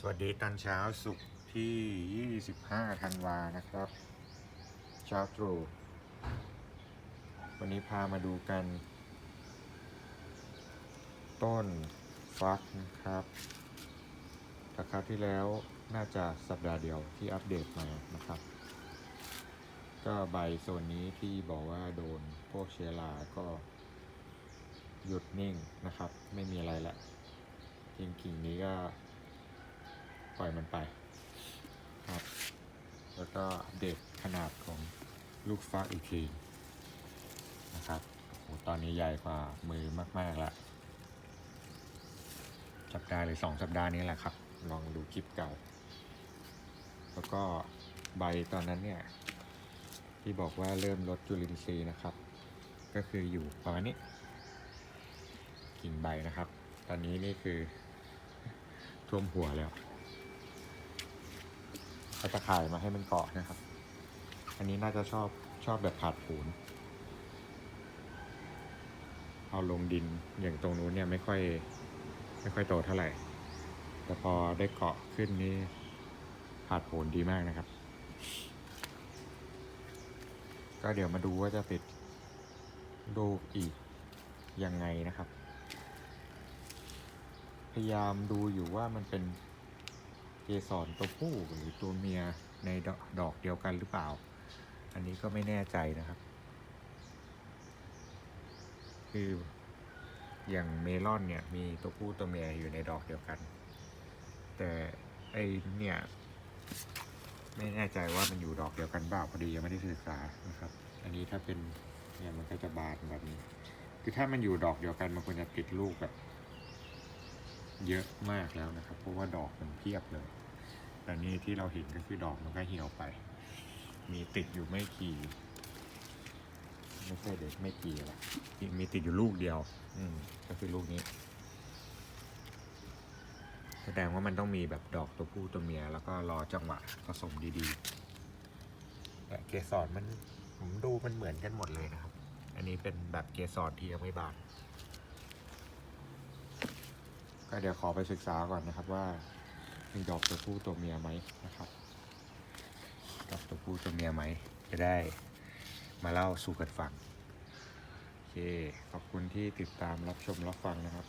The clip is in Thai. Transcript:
สวัสดีตอนเช้าสุขที่ 25 ธันวานะครับ เช้าตรู่วันนี้พามาดูกัน ต้นฟักนะครับแต่คราที่แล้วน่าจะสัปดาห์เดียวที่อัปเดตมานะครับ ก็ใบโซนนี้ที่บอกว่าโดนพวกเชื้อราก็หยุดนิ่งนะครับ ไม่มีอะไรละจริงกิ่งนี้ก็ ปล่อยมันไปครับ แล้วก็อัปเดตขนาดของลูกฟักอีกทีนะครับโอ้ตอนนี้ใหญ่กว่ามือมากๆแล้วสัปดาห์หรือสองสัปดาห์นี้แหละครับ ลองดูคลิปเก่า แล้วก็ใบตอนนั้นเนี่ย ที่บอกว่าเริ่มลดจุลินทรีย์นะครับ ก็คืออยู่ประมาณนี้กิ่งใบนะครับ ตอนนี้นี่คือท่วมหัวแล้ว เอาตะข่ายมาให้มันเกาะนะครับ อันนี้น่าจะชอบชอบแบบผาดผูนเอาลงดินอย่างตรงนู้นเนี่ยไม่ค่อย ไม่ค่อยโตเท่าไหร่ แต่พอได้เกาะขึ้นนี่ผาดโผนดีมากนะครับ ก็เดี๋ยวมาดูว่าจะติดลูกอีกยังไงนะครับ พยายามดูอยู่ว่ามันเป็น เกสรตัวผู้หรือตัวเมียในดอกดอกเดียวกันหรือเปล่า อันนี้ก็ไม่แน่ใจนะครับ คืออย่างเมลอนเนี่ยมีตัวผู้ตัวเมียอยู่ในดอกเดียวกัน แต่ไอเนี่ยไม่แน่ใจว่ามันอยู่ดอกเดียวกันเปล่าพอดียังไม่ได้ศึกษานะครับ อันนี้ถ้าเป็นเนี่ยมันก็จะบานแบบนี้ คือถ้ามันอยู่ดอกเดียวกันมันควรจะติดลูกแบบ เยอะมากแล้วนะครับ เพราะว่าดอกมันเพียบเลย แต่นี่ที่เราเห็นก็คือดอกมันก็เหี่ยวไป มีติดอยู่ไม่กี่ไม่ใช่เด็กไม่กี่อะมีติดอยู่ลูกเดียว อืมก็คือลูกนี้ แสดงว่ามันต้องมีแบบดอกตัวผู้ตัวเมีย แล้วก็รอจังหวะผสมดีๆแต่เกสรมันผมดูมันเหมือนกันหมดเลยนะครับ อันนี้เป็นแบบเกสรที่ยังไม่บาน ก็เดี๋ยวขอไปศึกษาก่อนนะครับว่ามีดอกตัวผู้ตัวเมียไหมนะครับดอกตัวผู้ตัวเมียไหม จะได้มาเล่าสู่กันฟัง โอเค ขอบคุณที่ติดตามรับชมรับฟังนะครับ